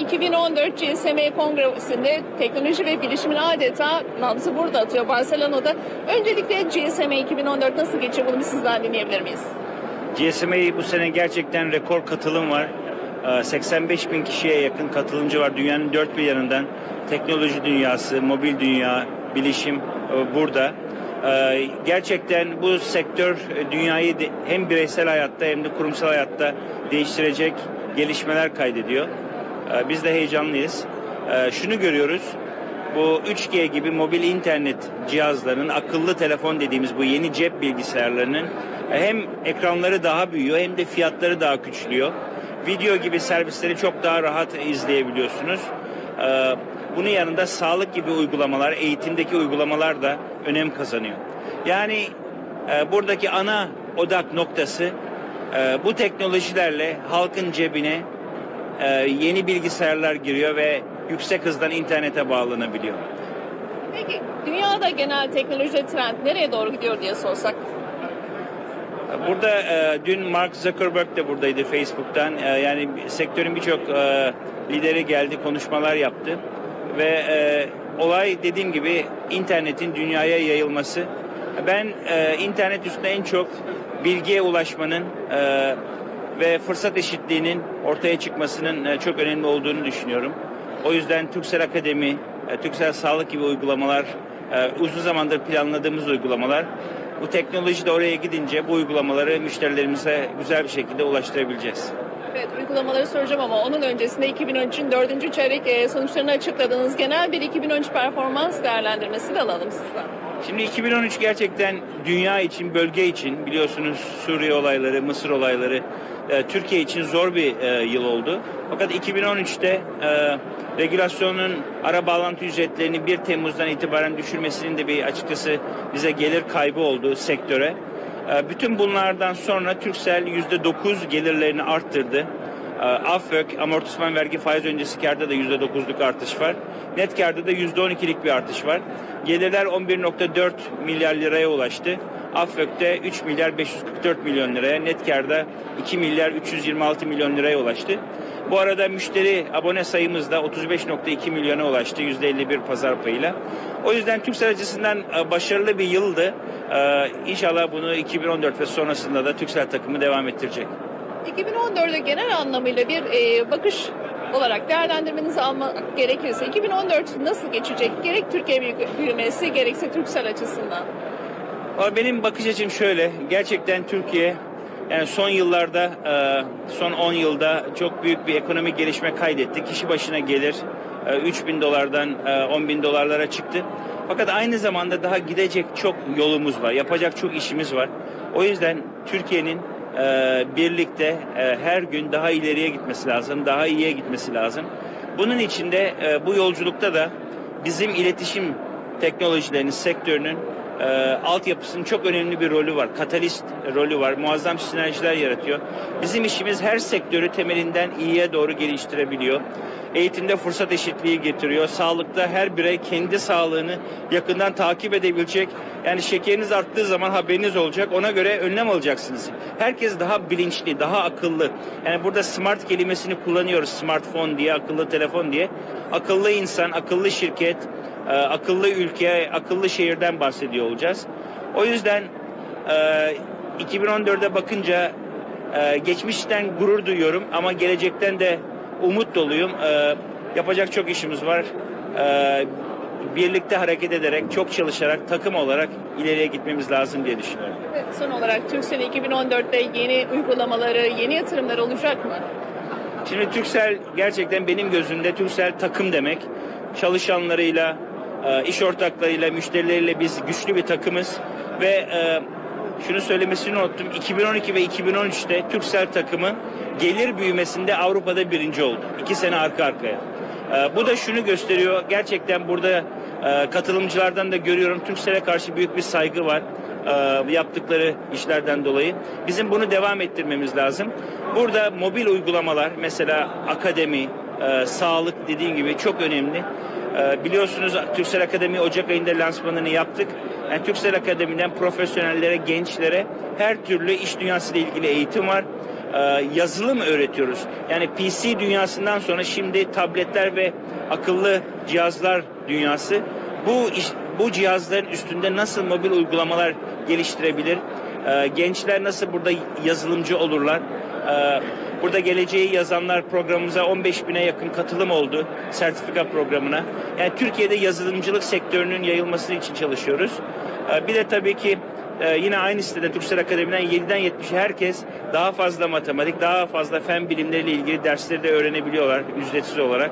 2014 GSM Kongresi'nde teknoloji ve bilişimin adeta nabzı burada atıyor Barcelona'da. Öncelikle GSM 2014 nasıl geçiyor bunu sizden dinleyebilir miyiz? GSMA bu sene gerçekten rekor katılım var. Ee, 85 bin kişiye yakın katılımcı var. Dünyanın dört bir yanından teknoloji dünyası, mobil dünya, bilişim e, burada. Ee, Gerçekten bu sektör e, dünyayı hem bireysel hayatta hem de kurumsal hayatta değiştirecek gelişmeler kaydediyor. Ee, Biz de heyecanlıyız. Ee, Şunu görüyoruz. Bu 3G gibi mobil internet cihazlarının, akıllı telefon dediğimiz bu yeni cep bilgisayarlarının hem ekranları daha büyüyor hem de fiyatları daha küçülüyor. Video gibi servisleri çok daha rahat izleyebiliyorsunuz. Ee, Bunun yanında sağlık gibi uygulamalar, eğitimdeki uygulamalar da önem kazanıyor. Yani e, buradaki ana odak noktası e, bu teknolojilerle halkın cebine e, yeni bilgisayarlar giriyor ve yüksek hızdan internete bağlanabiliyor. Peki dünyada genel teknoloji trend nereye doğru gidiyor diye sorsak? Burada e, dün Mark Zuckerberg de buradaydı Facebook'tan. E, yani sektörün birçok e, lideri geldi, konuşmalar yaptı. Ve e, olay dediğim gibi internetin dünyaya yayılması. Ben e, internet üstünde en çok bilgiye ulaşmanın e, ve fırsat eşitliğinin ortaya çıkmasının e, çok önemli olduğunu düşünüyorum. O yüzden Türksel Akademi, e, Türksel Sağlık gibi uygulamalar, e, uzun zamandır planladığımız uygulamalar bu teknoloji de oraya gidince bu uygulamaları müşterilerimize güzel bir şekilde ulaştırabileceğiz. Evet uygulamaları soracağım ama onun öncesinde 2013'ün dördüncü çeyrek sonuçlarını açıkladınız. Genel bir 2013 performans değerlendirmesi de alalım sizden. Şimdi 2013 gerçekten dünya için, bölge için biliyorsunuz Suriye olayları, Mısır olayları e, Türkiye için zor bir e, yıl oldu. Fakat 2013'te e, regülasyonun ara bağlantı ücretlerini 1 Temmuz'dan itibaren düşürmesinin de bir açıkçası bize gelir kaybı oldu sektöre. E, bütün bunlardan sonra Türksel %9 gelirlerini arttırdı. E, AFÖK, amortisman vergi faiz öncesi karda da %9'luk artış var. Net karda da %12'lik bir artış var. Gelirler 11.4 milyar liraya ulaştı. AFÖK'te 3 milyar 544 milyon liraya, net karda 2 milyar 326 milyon liraya ulaştı. Bu arada müşteri abone sayımız da 35.2 milyona ulaştı %51 pazar payıyla. O yüzden Türksel açısından e, başarılı bir yıldı. E, İnşallah bunu 2014 ve sonrasında da Türksel takımı devam ettirecek. 2014'e genel anlamıyla bir e, bakış olarak değerlendirmenizi almak gerekirse 2014 nasıl geçecek? Gerek Türkiye büyü- büyümesi gerekse Türksel açısından. Benim bakış açım şöyle. Gerçekten Türkiye yani son yıllarda, e, son 10 yılda çok büyük bir ekonomik gelişme kaydetti. Kişi başına gelir 3 bin dolardan 10 bin dolarlara çıktı. Fakat aynı zamanda daha gidecek çok yolumuz var. Yapacak çok işimiz var. O yüzden Türkiye'nin e, birlikte e, her gün daha ileriye gitmesi lazım. Daha iyiye gitmesi lazım. Bunun için de e, bu yolculukta da bizim iletişim teknolojilerinin sektörünün e, altyapısının çok önemli bir rolü var. Katalist rolü var. Muazzam sinerjiler yaratıyor. Bizim işimiz her sektörü temelinden iyiye doğru geliştirebiliyor. Eğitimde fırsat eşitliği getiriyor. Sağlıkta her birey kendi sağlığını yakından takip edebilecek. Yani şekeriniz arttığı zaman haberiniz olacak. Ona göre önlem alacaksınız. Herkes daha bilinçli, daha akıllı. Yani burada smart kelimesini kullanıyoruz. Smartphone diye, akıllı telefon diye. Akıllı insan, akıllı şirket, e, akıllı ülke, akıllı şehirden bahsediyor olacağız. O yüzden e, 2014'e bakınca e, geçmişten gurur duyuyorum ama gelecekten de umut doluyum. E, yapacak çok işimiz var. E, birlikte hareket ederek, çok çalışarak, takım olarak ileriye gitmemiz lazım diye düşünüyorum. Ve son olarak Türksel 2014'te yeni uygulamaları, yeni yatırımlar olacak mı? Şimdi Türksel gerçekten benim gözümde Türksel takım demek. Çalışanlarıyla, e, iş ortaklarıyla, müşterileriyle biz güçlü bir takımız ve e, şunu söylemesini unuttum. 2012 ve 2013'te Türksel takımı gelir büyümesinde Avrupa'da birinci oldu. İki sene arka arkaya. E, Bu da şunu gösteriyor. Gerçekten burada katılımcılardan da görüyorum Türksel'e karşı büyük bir saygı var e, yaptıkları işlerden dolayı. Bizim bunu devam ettirmemiz lazım. Burada mobil uygulamalar mesela akademi, e, sağlık dediğim gibi çok önemli. E, biliyorsunuz Türksel Akademi Ocak ayında lansmanını yaptık. Yani Türksel Akademi'den profesyonellere, gençlere her türlü iş dünyası ile ilgili eğitim var. e, yazılım öğretiyoruz. Yani PC dünyasından sonra şimdi tabletler ve akıllı cihazlar dünyası. Bu iş, bu cihazların üstünde nasıl mobil uygulamalar geliştirebilir? E, gençler nasıl burada yazılımcı olurlar? E, burada geleceği yazanlar programımıza 15 bine yakın katılım oldu sertifika programına. Yani Türkiye'de yazılımcılık sektörünün yayılması için çalışıyoruz. E, bir de tabii ki ee, yine aynı sitede Türksel Akademi'den 7'den 70'e herkes daha fazla matematik, daha fazla fen bilimleriyle ilgili dersleri de öğrenebiliyorlar ücretsiz olarak.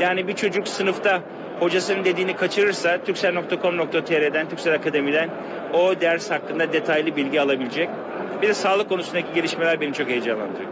Yani bir çocuk sınıfta hocasının dediğini kaçırırsa türksel.com.tr'den, Türksel Akademi'den o ders hakkında detaylı bilgi alabilecek. Bir de sağlık konusundaki gelişmeler beni çok heyecanlandırıyor.